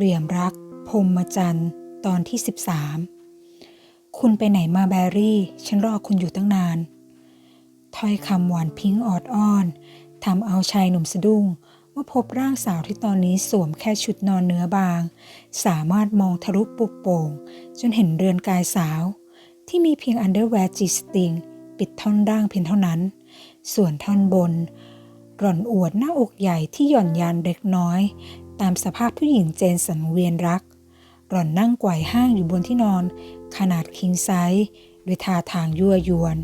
เหลี่ยมรัก พรมจันทร์ ตอนที่ 13 คุณไปไหนมาแบรี่ ฉันรอคุณอยู่ตั้งนาน ถ้อยคำหวานพิงออดอ้อนทำเอาชายหนุ่มสะดุ้งเมื่อพบร่างสาวที่ตอนนี้สวมแค่ชุดนอนเนื้อบาง สามารถมองทะลุปุกโป่ง จนเห็นเรือนกายสาว ที่มีเพียงอันเดอร์แวร์จีสติงปิดท่อนร่างเพียงเท่านั้น ส่วนท่อนบน หล่อนอวดหน้าอกใหญ่ที่หย่อนยานเล็กน้อย ตามสภาพผู้หญิงเจนสังเวียนรัก หล่อนนั่งไกวห้างอยู่บนที่นอน ขนาดคิงไซส์ด้วยท่าทางยั่วยวน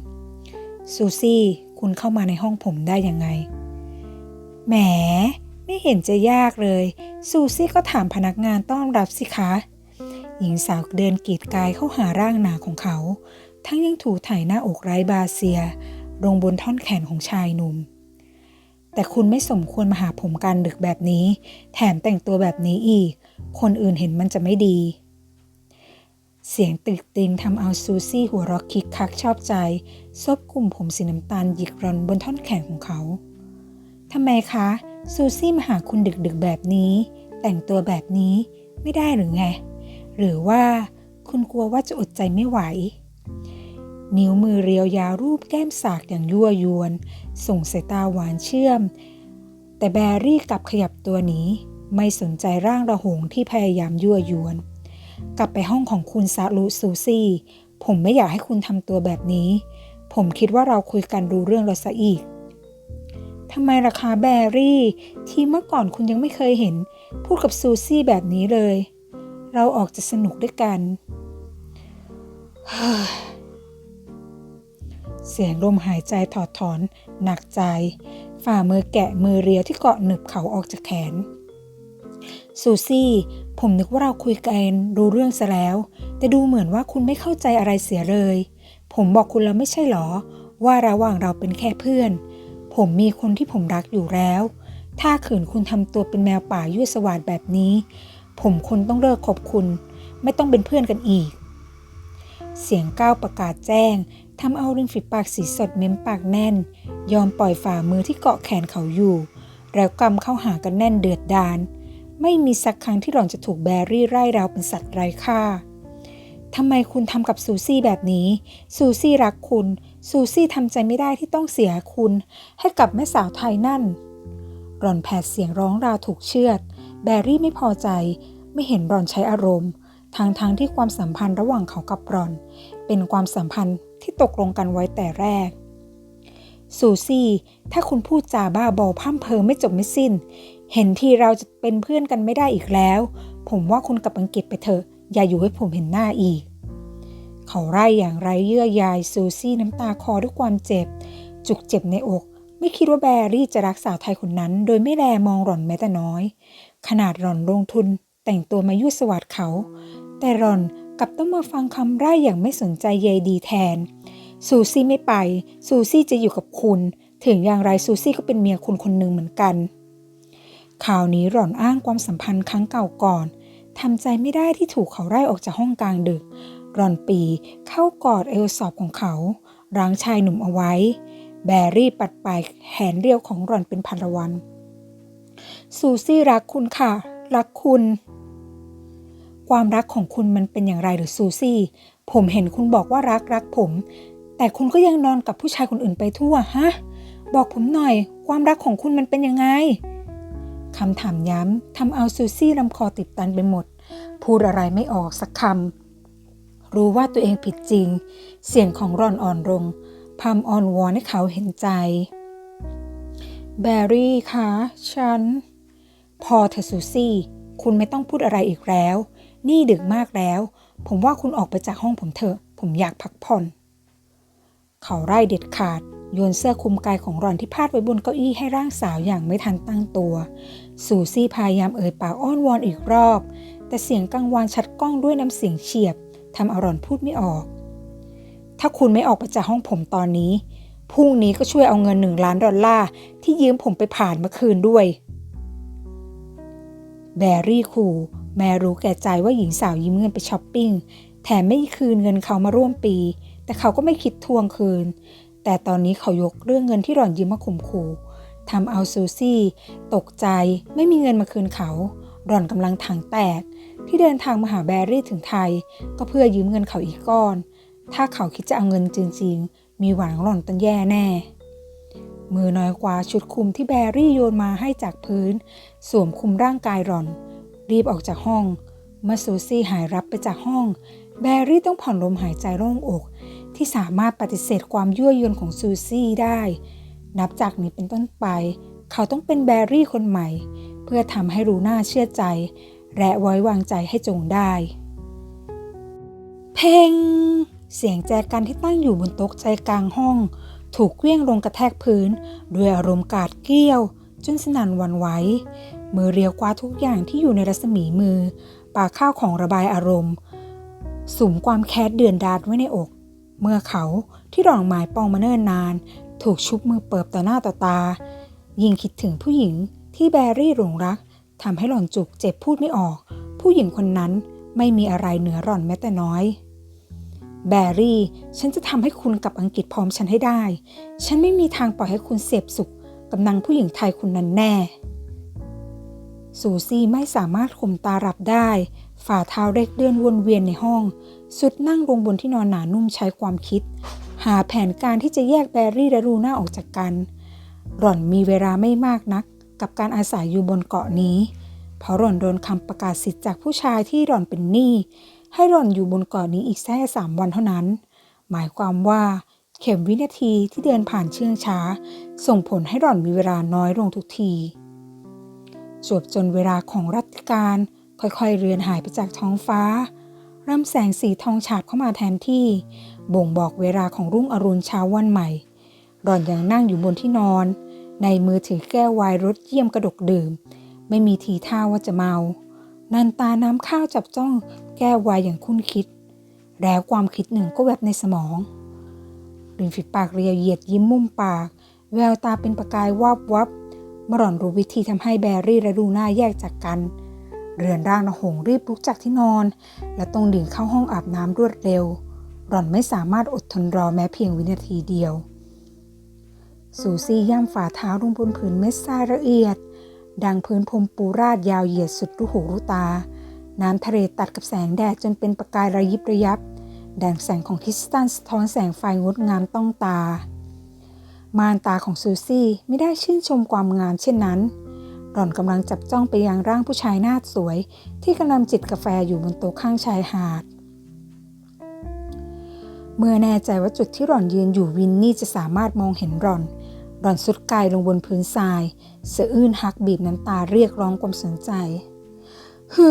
ซูซี่ คุณเข้ามาในห้องผมได้ยังไง แหม ไม่เห็นจะยากเลย ซูซี่ก็ถามพนักงานต้อนรับสิคะ หญิงสาวเดินกีดกายเข้าหาร่างหนาของเขา ทั้งยังถูถ่ายหน้าอกไร้บาเซียลงบนท่อนแขนของชายหนุ่ม แต่คุณไม่สมควรมาหาผมการดึกแบบนี้ แถมแต่งตัวแบบนี้อีก คนอื่นเห็นมันจะไม่ดี เสียงติดติงทำเอาซูซี่หัวเรักคิกคักชอบใจ ซบกลุ่มผมสีน้ำตาลหยิกรอนบนท่อนแขนของเขาทำไมคะ ซูซี่มาหาคุณดึกๆแบบนี้ แต่งตัวแบบนี้ไม่ได้หรือไง หรือว่าคุณกลัวว่าจะอดใจไม่ไหว นิ้วมือเรียวยาวรูปแก้มสากอย่างยั่วยวน ส่งสายตาหวานเชื่อม แต่แบรี่กลับขยับตัวหนีไม่สนใจร่างระหงที่พยายามยั่วยวน กลับไปห้องของคุณซาลุซูซี่ ผมไม่อยากให้คุณทำตัวแบบนี้ ผมคิดว่าเราคุยกันรู้เรื่องเราซะอีกทำไมราคาแบรี่ ที่เมื่อก่อนคุณยังไม่เคยเห็น พูดกับซูซี่แบบนี้เลย เราออกจะสนุกด้วยกัน เเสียงลมหายใจถอดถอน หนักใจ ฝ่ามือแกะมือเรียวที่เกาะหนึบเขาออกจากแขน ซูซี่ ผมนึกว่าเราคุยกันรู้เรื่องซะแล้ว แต่ดูเหมือนว่าคุณไม่เข้าใจอะไรเสียเลย ผมบอกคุณแล้วไม่ใช่หรอ ว่าระหว่างเราเป็นแค่เพื่อน ผมมีคนที่ผมรักอยู่แล้ว ถ้าขืนคุณทำตัวเป็นแมวป่ายั่วสวาดแบบนี้ ผมคนต้องเลิกคบคุณ ไม่ต้องเป็นเพื่อนกันอีกเสียงก้าวประกาศแจ้ง ทำเอาริมฝีปากสีสดเม้มปากแน่น ยอมปล่อยฝ่ามือที่เกาะแขนเขาอยู่ แล้วกำเข้าหากันแน่นเดือดดาน ไม่มีสักครั้งที่หล่อนจะถูกแบรี่ไล่เราเป็นสัตว์ไร้ค่าทำไมคุณทำกับซูซี่แบบนี้ ซูซี่รักคุณ ซูซี่ทำใจไม่ได้ที่ต้องเสียคุณ ให้กับแม่สาวไทยนั่น หล่อนแผดเสียงร้องราวถูกเชือด แบรี่ไม่พอใจ ไม่เห็นหล่อนใช้อารมณ์ทางทางๆที่ความสัมพันธ์ระหว่างเขากับหล่อน เป็นความสัมพันธ์ที่ตกลงกันไว้แต่แรก ซูซี่ ถ้าคุณพูดจาบ้าบอพ่ำเพอไม่จบไม่สิ้น เห็นทีเราจะเป็นเพื่อนกันไม่ได้อีกแล้ว ผมว่าคุณกลับอังกฤษไปเถอะ อย่าอยู่ให้ผมเห็นหน้าอีก เขาไล่อย่างไรเยื่อใยซูซี่น้ำตาคอด้วยความเจ็บ จุกเจ็บในอก ไม่คิดว่าแบรี่จะรักสาวไทยคนนั้น โดยไม่แลมองหล่อนแม้แต่น้อย ขนาดหล่อนลงทุนแต่งตัวมายุสวัสดเขา แต่หล่อน กับต้องมาฟังคำไร่อย่างไม่สนใจใยดีแทน ซูซี่ไม่ไป ซูซี่จะอยู่กับคุณ ถึงอย่างไรซูซี่ก็เป็นเมียคุณคนหนึ่งเหมือนกัน ข่าวนี้หล่อนอ้างความสัมพันธ์ครั้งเก่าก่อนทำใจไม่ได้ที่ถูกเขาไล่ออกจากห้องกลางดึกหล่อนปีเข้ากอดเอวสอบของเขารั้งชายหนุ่มเอาไว้ แบรี่ปัดปลายแขนเรียวของหล่อนเป็นพันละวัน ซูซี่รักคุณค่ะ รักคุณ ความรักของคุณมันเป็นอย่างไรหรือซูซี่ ผมเห็นคุณบอกว่ารักรักผม แต่คุณก็ยังนอนกับผู้ชายคนอื่นไปทั่วฮะ บอกผมหน่อย ความรักของคุณมันเป็นยังไงคำถามย้ำทำเอาซูซี่ลำคอติดตันไปหมด พูดอะไรไม่ออกสักคำ รู้ว่าตัวเองผิดจริง เสียงของรอนอ่อนลงพามอ่อนวอนให้เขาเห็นใจ แบรี่คะ ฉัน พอเธอะซูซี่ คุณไม่ต้องพูดอะไรอีกแล้ว นี่ดึกมากแล้ว ผมว่าคุณออกไปจากห้องผมเถอะ ผมอยากพักผ่อน เขาไล่เด็ดขาด โยนเสื้อคลุมกายของรอนที่พาดไว้บนเก้าอี้ให้ร่างสาวอย่างไม่ทันตั้งตัวซูซี่พยายามเอ่ยปากอ้อนวอนอีกรอบ แต่เสียงกังวานชัดก้องด้วยน้ำเสียงเฉียบทำเอารอนพูดไม่ออก ถ้าคุณไม่ออกไปจากห้องผมตอนนี้พรุ่งนี้ก็ช่วยเอาเงินหนึ่งล้านดอลลาร์ที่ยืมผมไปผ่านเมื่อคืนด้วย แบรี่ขู่ แม่รู้แก่ใจว่าหญิงสาวยืมเงินไปช้อปปิ้ง แถมไม่คืนเงินเขามาร่วมปี แต่เขาก็ไม่คิดทวงคืน แต่ตอนนี้เขายกเรื่องเงินที่หล่อนยืมมาข่มขู่ทำเอาซูซี่ ตกใจไม่มีเงินมาคืนเขา หล่อนกำลังถังแตก ที่เดินทางมาหาแบรี่ถึงไทย ก็เพื่อยืมเงินเขาอีกก้อน ถ้าเขาคิดจะเอาเงินจริงๆ มีหวังหล่อนต้งแย่แน่ มือน้อยกว่าชุดคลุมที่แบรี่โยนมาให้จากพื้น สวมคลุมร่างกายหล่อน รีบออกจากห้องเมื่อซูซี่หายรับไปจากห้อง แบรี่ต้องผ่อนลมหายใจโล่งอก ที่สามารถปฏิเสธความยั่วยวนของซูซี่ได้ นับจากนี้เป็นต้นไป เขาต้องเป็นแบรี่คนใหม่ เพื่อทำให้รูน่าเชื่อใจ และไว้วางใจให้จงได้ เพลงเสียงแจกันที่ตั้งอยู่บนโต๊ะใจกลางห้อง ถูกเกลี้ยงลงกระแทกพื้น ด้วยอารมณ์กาดเกลี้ยว จนสนั่นวันไหว มือเรียวกว่าทุกอย่างที่อยู่ในรัศมีมือ ปากข้าวของระบายอารมณ์ สุมความแค้นเดือนดาดไว้ในอก เมื่อเขาที่รองหมายปองมาเนิ่นนาน ถูกชุบมือเปิบต่อหน้าต่อตา ยิ่งคิดถึงผู้หญิงที่แบรี่หลงรักทำให้หล่อนจุกเจ็บพูดไม่ออก ผู้หญิงคนนั้นไม่มีอะไรเหนือหล่อนแม้แต่น้อย แบรี่ ฉันจะทำให้คุณกลับอังกฤษพร้อมฉันให้ได้ ฉันไม่มีทางปล่อยให้คุณเสพสุขกับนางผู้หญิงไทยคนนั้นแน่ ซูซี่ไม่สามารถข่มตารับได้ ฝ่าเท้าเล็กเดินวนเวียนในห้อง สุดนั่งลงบนที่นอนหนานุ่มใช้ความคิด หาแผนการที่จะแยกแบรี่และรูน่าออกจากกัน หล่อนมีเวลาไม่มากนัก กับการอาศัยอยู่บนเกาะนี้ เพราะหล่อนโดนคำประกาศสิทธิ์จากผู้ชายที่หล่อนเป็นหนี้ให้หล่อนอยู่บนเกาะนี้อีกแค่สามวันเท่านั้น หมายความว่าเข็มวินาทีที่เดินผ่านเชื่องช้า ส่งผลให้หล่อนมีเวลาน้อยลงทุกที จวบจนเวลาของรัติการ ค่อยๆเรือนหายไปจากท้องฟ้าร่ำแสงสีทองฉาดเข้ามาแทนที่ บ่งบอกเวลาของรุ่งอรุณเช้าวันใหม่ หล่อนยังนั่งอยู่บนที่นอน ในมือถือแก้ววน์รสเยี่ยมกระดกดื่ม ไม่มีทีท่าว่าจะเมา นันตาน้ำข้าวจับจ้องแก้ววน์อย่างคุ้นคิด แล้วความคิดหนึ่งก็แวบในสมองริมฝีปากเรียวเหยียดยิ้มมุมปาก แววตาเป็นประกายวับวับ เมื่อหล่อนรู้วิธีทำให้แบรี่และลูน่าแยกจากกัน เรือนร่างระหงรีบลุกจากที่นอน และตรงดิ่งเข้าห้องอาบน้ำรวดเร็ว หล่อนไม่สามารถอดทนรอแม้เพียงวินาทีเดียว สูซี่ย่ำฝ่าเท้าลงบนผืนเม็ดทรายละเอียด ดังพื้นพรมปูราดยาวเหยียดสุดลูกหูลูตา น้ำทะเลตัดกับแสงแดดจนเป็นประกายระยิบระยับแดงแสงของคริสตัลสะท้อนแสงไฟงดงามต้องตา มารตาของซูซี่ไม่ได้ชื่นชมความงามเช่นนั้น หล่อนกำลังจับจ้องไปยังร่างผู้ชายหน้าสวย ที่กำลังจิบกาแฟอยู่บนโต๊ะข้างชายหาด เมื่อแน่ใจว่าจุดที่หล่อนยืนอยู่วินนี่จะสามารถมองเห็นหล่อน หล่อนสุดกายลงบนพื้นทรายเสะอื้นฮักบีบน้ำตาเรียกร้องความสนใจฮื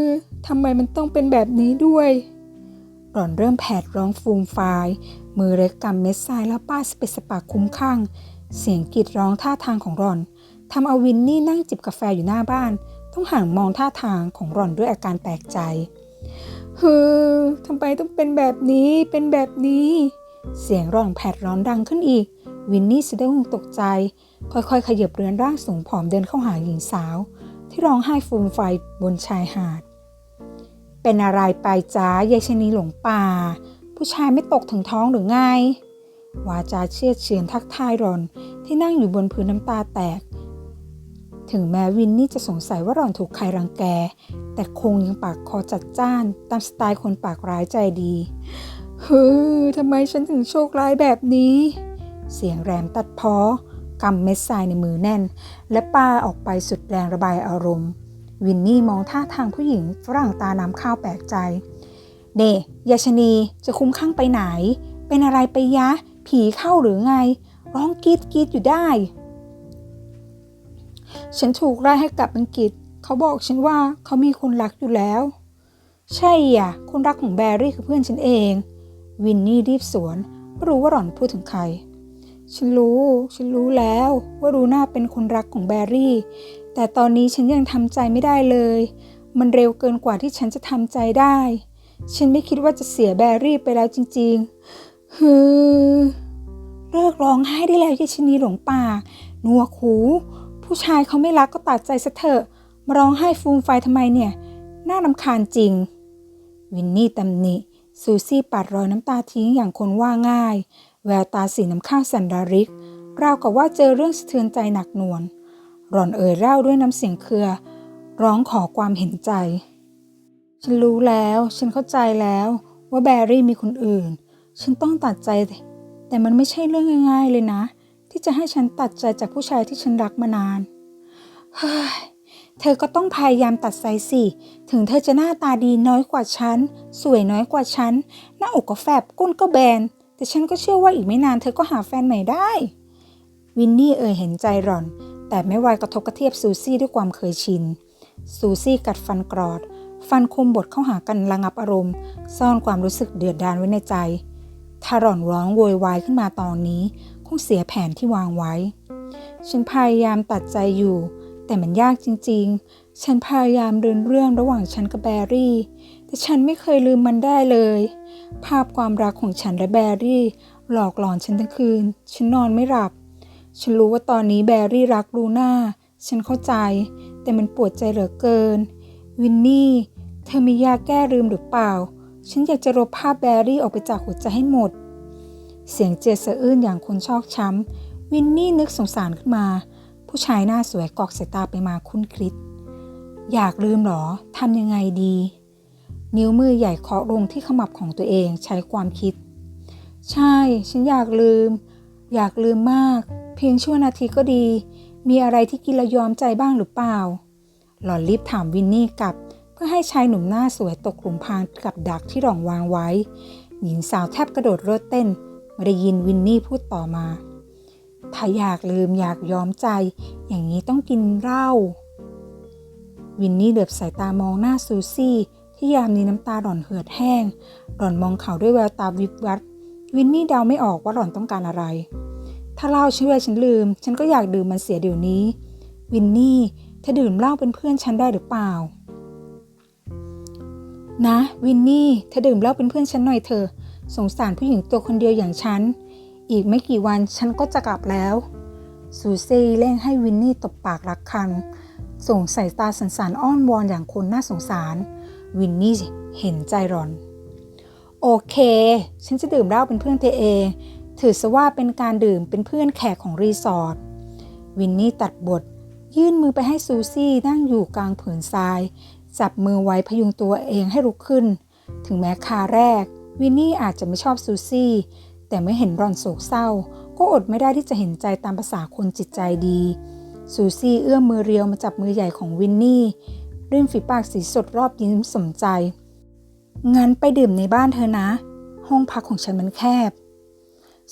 อทำไมมันต้องเป็นแบบนี้ด้วย หล่อนเริ่มแผดร้องฟูมฟาย มือเล็กกำเม็ดทรายแล้วป้าสเปสปากคุ้มข้าง เสียงกรีดร้องท่าทางของหล่อนทำเอาวินนี่นั่งจิบกาแฟอยู่หน้าบ้าน ต้องห่างมองท่าทางของหล่อนด้วยอาการแปลกใจฮือทำไมต้องเป็นแบบนี้เป็นแบบนี้ เสียงร้องแผดร้อนดังขึ้นอีก วินนี่สะดุ้งตกใจ ค่อยๆ ขยับเรือนร่างสูงผอมเดินเข้าหาหญิงสาว ที่ร้องไห้ฟูมไฟบนชายหาด เป็นอะไรไปจ้ายายชนีหลงป่า ผู้ชายไม่ตกถึงท้องหรือไงวาจาเชื่อดเฉือนทักทายรอนที่นั่งอยู่บนพื้นน้ำตาแตก ถึงแม้วินนี่จะสงสัยว่าหล่อนถูกใครรังแก แต่คงยังปากคอจัดจ้านตามสไตล์คนปากร้ายใจดีเฮ้ยทำไมฉันถึงโชคร้ายแบบนี้ เสียงแรมตัดพ้อกำเม็ดทรายในมือแน่น และป้าออกไปสุดแรงระบายอารมณ์ วินนี่มองท่าทางผู้หญิงฝรั่งตาน้ำข้าวแปลกใจ เน่ยาชนีจะคุ้มข้างไปไหน เป็นอะไรไปยะ ผีเข้าหรือไง ร้องกรีดกรีดอยู่ได้ ฉันถูกไล่ให้กลับอังกฤษ เขาบอกฉันว่าเขามีคนรักอยู่แล้ว ใช่อะ คนรักของแบรี่คือเพื่อนฉันเอง วินนี่รีบสวนไม่รู้ว่าหล่อนพูดถึงใคร ฉันรู้ ฉันรู้แล้วว่ารูน่าเป็นคนรักของแบรี่ แต่ตอนนี้ฉันยังทำใจไม่ได้เลย มันเร็วเกินกว่าที่ฉันจะทำใจได้ ฉันไม่คิดว่าจะเสียแบรี่ไปแล้วจริงๆฮือเลิกร้องไห้ได้แล้วยายชนีหลงป่าหนวกหูผู้ชายเขาไม่รักก็ตัดใจซะเถอะมาร้องไห้ฟูมไฟทำไมเนี่ย น่านำคาญจริง วินนี่ตำหนิซูซี่ปัดรอยน้ำตาทิ้งอย่างคนว่าง่าย แววตาสีน้ำข้าวสันดาริก ราวกับว่าเจอเรื่องสะเทือนใจหนักหน่วงหล่อนเอ่ยเล่าด้วยน้ำเสียงเครือ ร้องขอความเห็นใจ ฉันรู้แล้ว ฉันเข้าใจแล้วว่าแบรี่มีคนอื่น ฉันต้องตัดใจ แต่มันไม่ใช่เรื่องง่าย ๆเลยนะ ที่จะให้ฉันตัดใจจากผู้ชายที่ฉันรักมานานเฮ้ยเธอก็ต้องพยายามตัดใจสิ ถึงเธอจะหน้าตาดีน้อยกว่าฉัน สวยน้อยกว่าฉัน หน้าอกก็แฟบ ก้นก็แบน แต่ฉันก็เชื่อว่าอีกไม่นานเธอก็หาแฟนใหม่ได้ วินนี่เอ่ยเห็นใจหล่อน แต่ไม่ไวกระทบกระเทียบซูซี่ด้วยความเคยชิน ซูซี่กัดฟันกรอด ฟันคมบดเข้าหากันระงับอารมณ์ ซ่อนความรู้สึกเดือดดาลไว้ในใจ ถ้าหล่อนร้องโวยวายขึ้นมาตอนนี้ คงเสียแผนที่วางไว้ ฉันพยายามตัดใจอยู่ แต่มันยากจริง ๆ ฉันพยายามเดินเรื่องระหว่างฉันกับแบรี่ แต่ฉันไม่เคยลืมมันได้เลย ภาพความรักของฉันและแบรี่ หลอกหลอนฉันทั้งคืน ฉันนอนไม่หลับ ฉันรู้ว่าตอนนี้แบรี่รักลูน่า ฉันเข้าใจ แต่มันปวดใจเหลือเกิน วินนี่ เธอมียาแก้ลืมหรือเปล่า ฉันอยากจะลบภาพแบรี่ออกไปจากหัวใจให้หมด เสียงเจสะอื้นอย่างคนชอกช้ำ วินนี่นึกสงสารขึ้นมา ผู้ชายหน้าสวยกอกสายตาไปมาคุ้นคิด อยากลืมหรอ ทำยังไงดี นิ้วมือใหญ่เคาะลงที่ขมับของตัวเองใช้ความคิด ใช่ ฉันอยากลืม อยากลืมมาก เพียงชั่วนาทีก็ดี มีอะไรที่กินล้วยอมใจบ้างหรือเปล่า หล่อนรีบถามวินนี่กลับ เพื่อให้ชายหนุ่มหน้าสวยตกหลุมพรางกับดักที่หล่องวางไว้ หญิงสาวแทบกระโดดโลดเต้นไม่ได้ยินวินนี่พูดต่อมา ถ้าอยากลืมอยากยอมใจ อย่างนี้ต้องกินเหล้าวินนี่เหลือบสายตามองหน้าซูซี่ ที่ยามนี้น้ำตาหล่อนเหือดแห้ง หล่อนมองเขาด้วยแววตาวิบวับวินนี่เดาไม่ออกว่าหล่อนต้องการอะไร ถ้าเหล้าช่วยฉันลืม ฉันก็อยากดื่มมันเสียเดี๋ยวนี้ วินนี่ เธอดื่มเหล้าเป็นเพื่อนฉันได้หรือเปล่า นะ วินนี่เธอดื่มเหล้าเป็นเพื่อนฉันหน่อยเถอะสงสารผู้หญิงตัวคนเดียวอย่างฉัน อีกไม่กี่วันฉันก็จะกลับแล้ว ซูซี่เร่งให้วินนี่ตบปากรักคัน ส่งสายตาสันสานอ้อนวอนอย่างคนน่าสงสาร วินนี่เห็นใจรอน โอเค ฉันจะดื่มเหล้าเป็นเพื่อนเธอเอง ถือซะว่าเป็นการดื่มเป็นเพื่อนแขกของรีสอร์ท วินนี่ตัดบท ยื่นมือไปให้ซูซี่นั่งอยู่กลางผืนทราย จับมือไว้พยุงตัวเองให้ลุกขึ้น ถึงแม้คาแรก วินนี่อาจจะไม่ชอบซูซี่ แต่เมื่อเห็นรอนโศกเศร้า ก็อดไม่ได้ที่จะเห็นใจตามภาษาคนจิตใจดี ซูซี่เอื้อมมือเรียวมาจับมือใหญ่ของวินนี่ริมฝีปากสีสดรอบยิ้มสมใจ งั้นไปดื่มในบ้านเธอนะ ห้องพักของฉันมันแคบ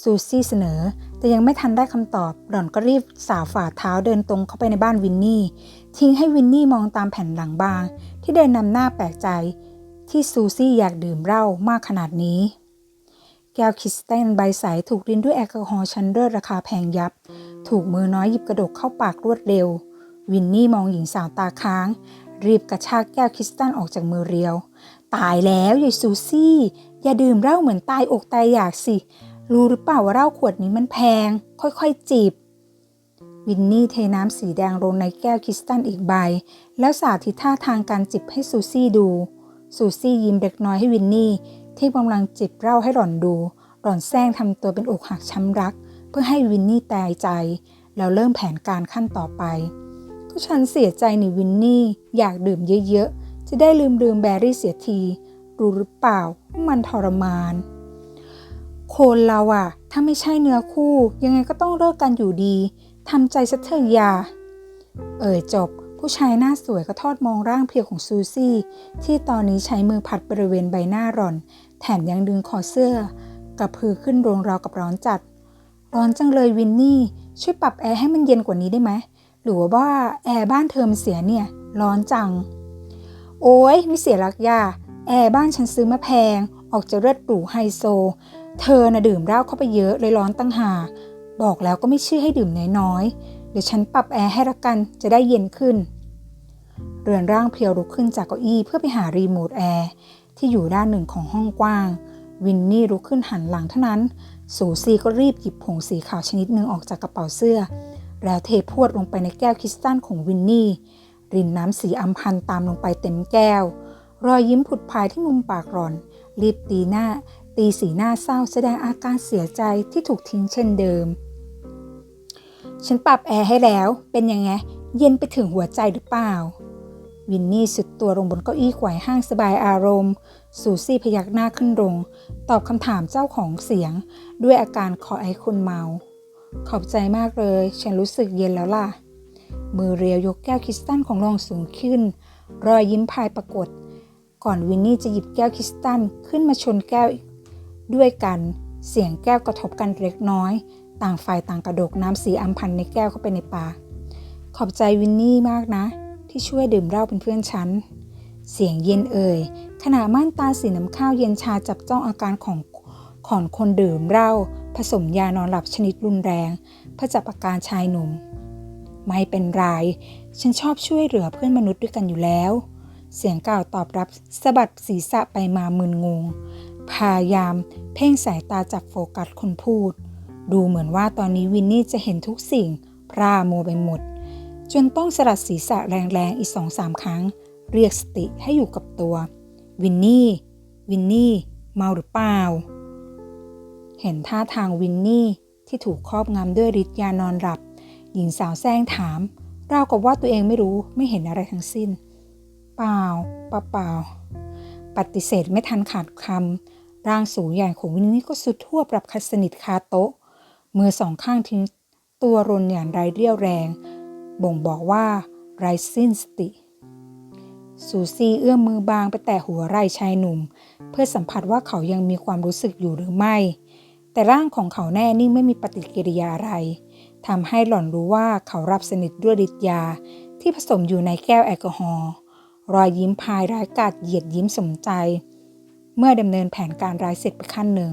ซูซี่เสนอ แต่ยังไม่ทันได้คำตอบ หล่อนก็รีบสาวฝ่าเท้าเดินตรงเข้าไปในบ้านวินนี่ ทิ้งให้วินนี่มองตามแผ่นหลังบาง ที่เดินนำหน้าแปลกใจ ที่ซูซี่อยากดื่มเหล้ามากขนาดนี้ แก้วคริสตัลใบใสถูกรินด้วยแอลกอฮอล์ชั้นเลิศราคาแพงยับ ถูกมือน้อยหยิบกระดกเข้าปากรวดเร็ว วินนี่มองหญิงสาวตาค้าง รีบกระชากแก้วคริสตัลออกจากมือเรียว ตายแล้วยายซูซี่ อย่าดื่มเหล้าเหมือนตายอกตายอยากสิ รู้หรือเปล่าว่าเหล้าขวดนี้มันแพง ค่อยๆจีบ วินนี่เทน้ำสีแดงลงในแก้วคริสตัลอีกใบ แล้วสาธิตท่าทางการจิบให้ซูซี่ดู ซูซี่ยิ้มเล็กน้อยให้วินนี่ ที่กำลังจิบเหล้าให้หล่อนดู หล่อนแซงทำตัวเป็นอกหักช้ำรัก เพื่อให้วินนี่ตายใจ แล้วเริ่มแผนการขั้นต่อไป ก็ฉันเสียใจนี่วินนี่ อยากดื่มเยอะๆ จะได้ลืมลืมแบรี่เสียที รู้หรือเปล่าว่ามันทรมาน คนเราอะถ้าไม่ใช่เนื้อคู่ ยังไงก็ต้องเลิกกันอยู่ดีทำใจสักเถอะยา เอ่ยจบ ผู้ชายหน้าสวยก็ทอดมองร่างเพรียวของซูซี่ ที่ตอนนี้ใช้มือผัดบริเวณใบหน้าหล่อน แถมยังดึงคอเสื้อกระพือขึ้นโรงราวกับร้อนจัด ร้อนจังเลยวินนี่ ช่วยปรับแอร์ให้มันเย็นกว่านี้ได้ไหมหรือว่าแอร์บ้านเธอมันเสียเนี่ย ร้อนจัง โอ้ยไม่เสียหรักยาแอร์บ้านฉันซื้อมาแพง ออกจะเลิศหรูไฮโซ เธอน่ะดื่มเหล้าเข้าไปเยอะเลยร้อนตั้งหา บอกแล้วก็ไม่เชื่อให้ดื่มน้อยๆ เดี๋ยวฉันปรับแอร์ให้ละกันจะได้เย็นขึ้น เรือนร่างเพียวลุกขึ้นจากเก้าอี้เพื่อไปหารีโมทแอร์ที่อยู่ด้านหนึ่งของห้องกว้าง วินนี่ลุกขึ้นหันหลังเท่านั้น สูซีก็รีบหยิบผงสีขาวชนิดหนึ่งออกจากกระเป๋าเสื้อ แล้วเทพวดลงไปในแก้วคริสตัลของวินนี่รินน้ำสีอัมพันตามลงไปเต็มแก้ว รอยยิ้มผุดพายที่มุมปากหลอน รีบตีหน้า ตีสีหน้าเศร้าแสดงอาการเสียใจที่ถูกทิ้งเช่นเดิม ฉันปรับแอร์ให้แล้ว เป็นยังไง เย็นไปถึงหัวใจหรือเปล่า วินนี่สุดตัวลงบนเก้าอี้ไขว่ห้างสบายอารมณ์ สูซี่พยักหน้าขึ้นลง ตอบคำถามเจ้าของเสียง ด้วยอาการขอไอ้คนเมา ขอบใจมากเลย ฉันรู้สึกเย็นแล้วล่ะ มือเรียวยกแก้วคริสตัลของรองสูงขึ้น รอยยิ้มพายปรากฏ ก่อนวินนี่จะหยิบแก้วคริสตัลขึ้นมาชนแก้ว ด้วยกันเสียงแก้วกระทบกันเล็กน้อย ต่างฝ่ายต่างกระดกน้ำสีอัมพันในแก้วเข้าไปในปากขอบใจวินนี่มากนะ ที่ช่วยดื่มเหล้าเป็นเพื่อนฉัน เสียงเย็นเอ่ยขณะม่านตาสีน้ำข้าวเย็นชาจับจ้องอาการของของคนดื่มเหล้าผสมยานอนหลับชนิดรุนแรงเพื่อจับอาการชายหนุ่ม ไม่เป็นไร ฉันชอบช่วยเหลือเพื่อนมนุษย์ด้วยกันอยู่แล้ว เสียงกล่าวตอบรับสะบัดศีรษะไปมามึนงง พยายามเพ่งสายตาจับโฟกัสคนพูด ดูเหมือนว่าตอนนี้วินนี่จะเห็นทุกสิ่ง พร่ามัวไปหมด จนต้องสลัดศีรษะแรงๆอีกสองสามครั้ง เรียกสติให้อยู่กับตัว วินนี่ วินนี่ เมาหรือเปล่า เห็นท่าทางวินนี่ที่ถูกครอบงำด้วยฤทธิ์ยานอนหลับ หญิงสาวแซงถามราวกับว่าตัวเองไม่รู้ไม่เห็นอะไรทั้งสิ้น เปล่าเปล่าเปล่าปฏิเสธไม่ทันขาดคำ ร่างสูงใหญ่ของวินนี่ก็สุดทั่วปรับคัดสนิทคาโต๊ะ มือสองข้างทิ้งตัวรนอย่างไรเรี่ยวแรง บ่งบอกว่าไร้สิ้นสติซูซี่เอื้อมมือบางไปแตะหัวไหล่ชายหนุ่ม เพื่อสัมผัสว่าเขายังมีความรู้สึกอยู่หรือไม่ แต่ร่างของเขาแน่นิ่งไม่มีปฏิกิริยาอะไรทำให้หล่อนรู้ว่าเขารับสนิทด้วยฤทธิ์ยาที่ผสมอยู่ในแก้วแอลกอฮอล์รอยยิ้มพายร้ายกาจเหยียดยิ้มสมใจ เมื่อดำเนินแผนการร้ายเสร็จไปขั้นหนึ่ง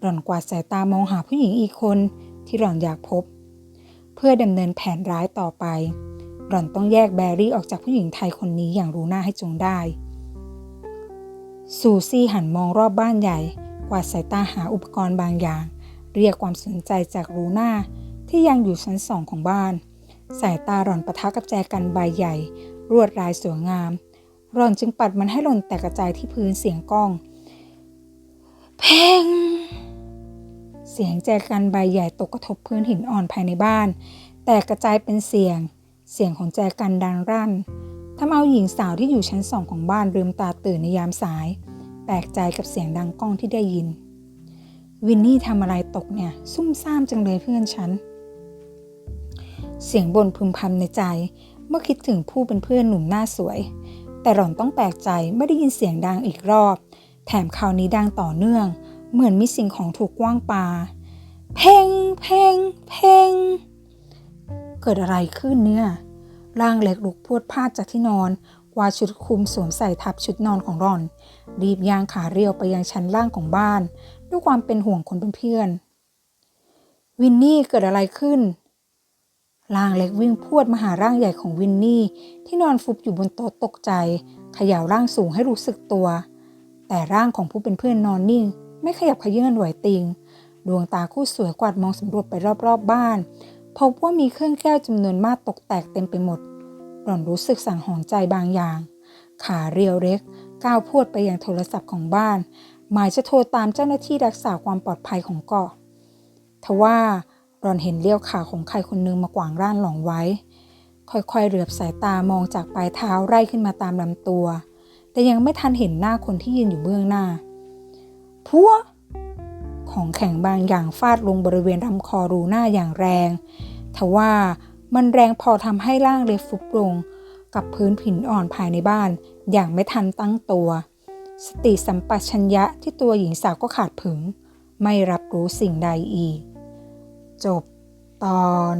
หล่อนกวาดสายตามองหาผู้หญิงอีกคนที่หล่อนอยากพบ เพื่อดำเนินแผนร้ายต่อไป หล่อนต้องแยกแบรี่ออกจากผู้หญิงไทยคนนี้อย่างรู้หน้าให้จงได้ ซูซี่หันมองรอบบ้านใหญ่ กวาดสายตาหาอุปกรณ์บางอย่าง เรียกความสนใจจากรูน่าที่ยังอยู่ชั้นสองของบ้าน สายตาหล่อนประทะกับแจกันใบใหญ่ รวดลายสวยงาม หล่อนจึงปัดมันให้หล่นแตกกระจายที่พื้นเสียงก้อง เพงเสียงแจกันใบใหญ่ตกกระทบพื้นหินอ่อนภายในบ้าน แตกกระจายเป็นเสียง เสียงของแจกันดังรั่นทำเอาหญิงสาวที่อยู่ชั้นสองของบ้านลืมตาตื่นในยามสาย แปลกใจกับเสียงดังก้องที่ได้ยิน วินนี่ทำอะไรตกเนี่ย ซุ่มซ่ามจังเลยเพื่อนฉัน เสียงบ่นพึมพำในใจ เมื่อคิดถึงผู้เป็นเพื่อนหนุ่มหน้าสวย แต่หล่อนต้องแปลกใจไม่ได้ยินเสียงดังอีกรอบ แถมคราวนี้ดังต่อเนื่อง เหมือนมีสิ่งของถูกกว้างปา เพ่งเพ่งเพ่งเกิดอะไรขึ้นเนี่ย ร่างเล็กลุกพรวดพาดจากที่นอนกวาชุดคลุมสวมใส่ทับชุดนอนของรอน รีบย่างขาเรียวไปยังชั้นล่างของบ้าน ด้วยความเป็นห่วงคนเป็นเพื่อน วินนี่เกิดอะไรขึ้น ร่างเล็กวิ่งพวดมาหาร่างใหญ่ของวินนี่ ที่นอนฟุบอยู่บนโต๊ะตกใจเขย่าร่างสูงให้รู้สึกตัว แต่ร่างของผู้เป็นเพื่อนนอนนิ่ง ไม่ขยับขยื่นไหวติง ดวงตาคู่สวยกวาดมองสำรวจไปรอบๆบบ้าน พบว่ามีเครื่องแก้วจำนวนมากตกแตกเต็มไปหมด หล่อนรู้สึกสั่งหอนใจบางอย่าง ขาเรียวเล็ก ก้าวพวดไปยังโทรศัพท์ของบ้าน หมายจะโทรตามเจ้าหน้าที่รักษาความปลอดภัยของเกาะทว่า หล่อนเห็นเลี้ยวขาของใครคนนึงมากวางร่านหลองไว้ ค่อยๆเหลือบสายตามองจากปลายเท้าไล่ขึ้นมาตามลำตัว แต่ยังไม่ทันเห็นหน้าคนที่ยืนอยู่เบื้องหน้า พัว ของแข็งบางอย่างฟาดลงบริเวณลำคอรูหน้าอย่างแรง ทว่ามันแรงพอทำให้ร่างเล็กฟุบลง กับพื้นผินอ่อนภายในบ้านอย่างไม่ทันตั้งตัว สติสัมปชัญญะที่ตัวหญิงสาวก็ขาดผึง ไม่รับรู้สิ่งใดอีก จบตอน